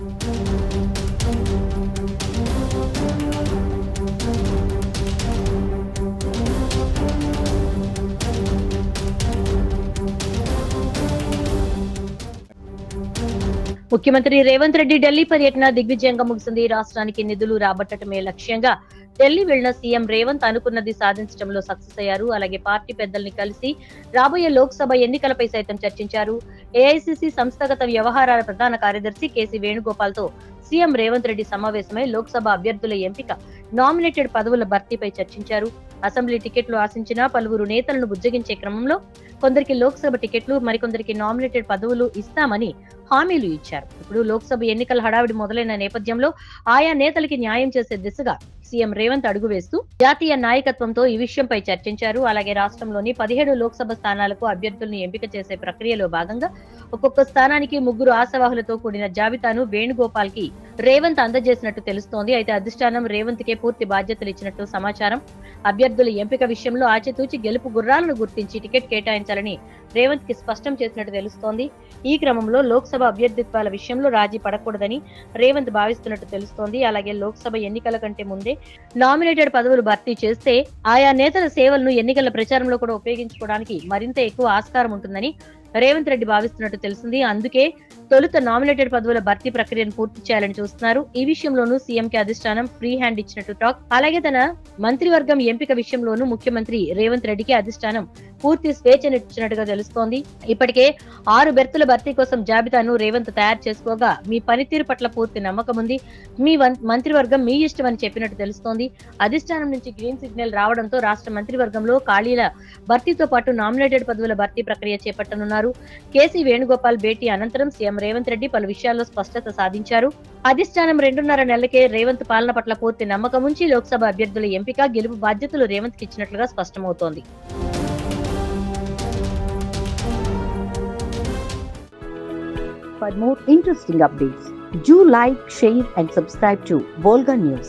Thank you. ముఖ్యమంత్రి రేవంత్ రెడ్డి ఢిల్లీ పర్యటన దిగ్విజయంగా ముగిసింది. రాష్ట్రానికి నిధులు రాబట్టడమే లక్ష్యంగా ఢిల్లీ వెళ్ళిన సీఎం రేవంత్ అనుకున్నది సాధించడంలో సక్సెస్ అయ్యారు. అలాగే పార్టీ పెద్దల్ని కలిసి రాబోయే లోక్సభ ఎన్నికలపై సైతం చర్చించారు. ఏఐసిసి సంస్థాగత వ్యవహారాల ప్రధాన కార్యదర్శి కేసీ వేణుగోపాల్తో సీఎం రేవంత్ రెడ్డి సమావేశమై లోక్సభ అభ్యర్థుల ఎంపిక నామినేటెడ్ పదవుల భర్తీపై చర్చించారు. అసెంబ్లీ టికెట్లు ఆశించిన పలువురు నేతలను బుజ్జగించే క్రమంలో కొందరికి లోక్సభ టికెట్లు మరికొందరికి నామినేటెడ్ పదవులు ఇస్తామని హామీలు ఇచ్చారు. ఇప్పుడు లోక్సభ ఎన్నికల హడావిడి మొదలైన నేపథ్యంలో ఆయా నేతలకి న్యాయం చేసే దిశగా సీఎం రేవంత్ అడుగు వేస్తూ జాతీయ నాయకత్వంతో ఈ విషయంపై చర్చించారు. అలాగే రాష్ట్రంలోని పదిహేడు లోక్సభ స్థానాలకు అభ్యర్థులను ఎంపిక చేసే ప్రక్రియలో భాగంగా ఒక్కొక్క స్థానానికి ముగ్గురు ఆశావాహులతో కూడిన జాబితాను వేణుగోపాల్కి రేవంత్ అందజేసినట్టు తెలుస్తోంది. అయితే అధిష్టానం రేవంత్ కే పూర్తి బాధ్యతలు ఇచ్చినట్టు సమాచారం. అభ్యర్థుల ఎంపిక విషయంలో ఆచితూచి గెలుపు గుర్రాలను గుర్తించి టికెట్ కేటాయించాలని రేవంత్కి స్పష్టం చేసినట్టు తెలుస్తోంది. ఈ క్రమంలో లోక్సభ అభ్యర్థిత్వాల విషయంలో రాజీ పడకూడదని రేవంత్ భావిస్తున్నట్టు తెలుస్తోంది. అలాగే లోక్సభ ఎన్నికల కంటే ముందే నామినేటెడ్ పదవులు భర్తీ చేస్తే ఆయా నేతల సేవలను ఎన్నికల ప్రచారంలో కూడా ఉపయోగించుకోవడానికి మరింత ఎక్కువ ఆస్కారం ఉంటుందని రేవంత్ రెడ్డి భావిస్తున్నట్టు తెలిసింది అందుకే తొలుత నామినేటెడ్ పదవుల భర్తీ ప్రక్రియను పూర్తి చేయాలని చూస్తున్నారు. ఈ విషయంలోనూ సీఎం కి అధిష్టానం ఫ్రీ హ్యాండ్ ఇచ్చినట్టు టాక్. అలాగే తన మంత్రివర్గం ఎంపిక విషయంలోనూ ముఖ్యమంత్రి రేవంత్ రెడ్డికి అధిష్టానం పూర్తి స్వేచ్ఛనిచ్చినట్టుగా తెలుస్తోంది. ఇప్పటికే ఆరు బెర్తుల భర్తీ కోసం జాబితాను రేవంత్ తయారు చేసుకోగా మీ పనితీరు పట్ల పూర్తి నమ్మకం ఉంది. మీ వన్- మంత్రివర్గం మీ ఇష్టం అని చెప్పినట్టు తెలుస్తోంది. అధిష్టానం నుంచి గ్రీన్ సిగ్నల్ రావడంతో రాష్ట్ర మంత్రివర్గంలో ఖాళీల భర్తీతో పాటు నామినేటెడ్ పదవుల భర్తీ ప్రక్రియ చేపట్టనున్నారు. కేసీ వేణుగోపాల్ భేటీ అనంతరం సీఎం రేవంత్ రెడ్డి పలు విషయాల్లో స్పష్టత సాధించారు అధిష్టానం రెండున్నర నెలలకే రేవంత్ పాలన పట్ల పూర్తి నమ్మకం ఉంచి లోక్సభ అభ్యర్థుల ఎంపిక గెలుపు బాధ్యతలు రేవంత్కి ఇచ్చినట్లుగా స్పష్టమవుతోంది For more interesting updates, do like, share, and subscribe to Volga News.